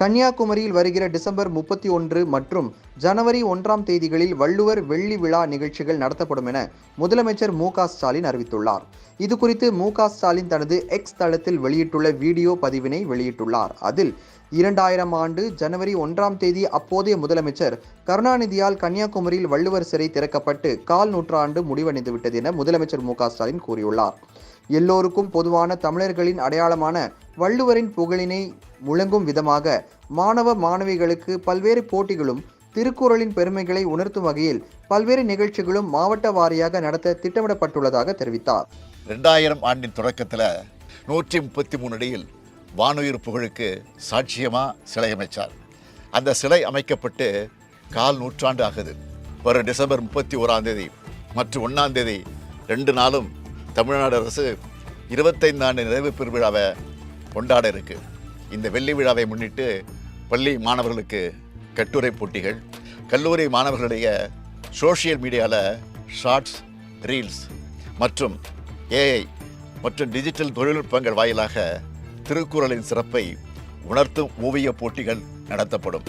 கன்னியாகுமரியில் வருகிற டிசம்பர் முப்பத்தி ஒன்று மற்றும் ஜனவரி ஒன்றாம் தேதிகளில் வள்ளுவர் வெள்ளி விழா நிகழ்ச்சிகள் நடத்தப்படும் என முதலமைச்சர் மு க ஸ்டாலின் அறிவித்துள்ளார். இது குறித்து மு க ஸ்டாலின் தனது எக்ஸ் தளத்தில் வெளியிட்டுள்ள வீடியோ பதிவினை வெளியிட்டுள்ளார். அதில் இரண்டாயிரம் ஆண்டு ஜனவரி ஒன்றாம் தேதி அப்போதைய முதலமைச்சர் கருணாநிதியால் கன்னியாகுமரியில் வள்ளுவர் சிறை திறக்கப்பட்டு கால் நூற்றாண்டு முடிவடைந்துவிட்டது என முதலமைச்சர் மு க ஸ்டாலின் கூறியுள்ளார். எல்லோருக்கும் பொதுவான தமிழர்களின் அடையாளமான வள்ளுவரின் புகழினை முழங்கும் விதமாக மாணவ மாணவிகளுக்கு பல்வேறு போட்டிகளும் திருக்குறளின் பெருமைகளை உணர்த்தும் வகையில் பல்வேறு நிகழ்ச்சிகளும் மாவட்ட வாரியாக நடத்த திட்டமிடப்பட்டுள்ளதாக தெரிவித்தார். ரெண்டாயிரம் ஆண்டின் தொடக்கத்தில் நூற்றி முப்பத்தி மூணு அடியில் வானுயிர் புகழுக்கு சாட்சியமாக சிலை அமைச்சார். அந்த சிலை அமைக்கப்பட்டு கால் நூற்றாண்டு ஆகுது. வரும் டிசம்பர் முப்பத்தி ஓராம் தேதி மற்றும் ஒன்றாம் தேதி ரெண்டு நாளும் தமிழ்நாடு அரசு இருபத்தைந்து ஆண்டு நிறைவு பெருவிழாவை கொண்டாட இருக்கு. இந்த வெள்ளி விழாவை முன்னிட்டு பள்ளி மாணவர்களுக்கு கட்டுரை போட்டிகள் கல்லூரி மாணவர்களுடைய சோஷியல் மீடியாவில் ஷார்ட்ஸ் ரீல்ஸ் மற்றும் ஏஐ மற்றும் டிஜிட்டல் தொழில்நுட்பங்கள் வாயிலாக திருக்குறளின் சிறப்பை உணர்த்தும் ஓவிய போட்டிகள் நடத்தப்படும்.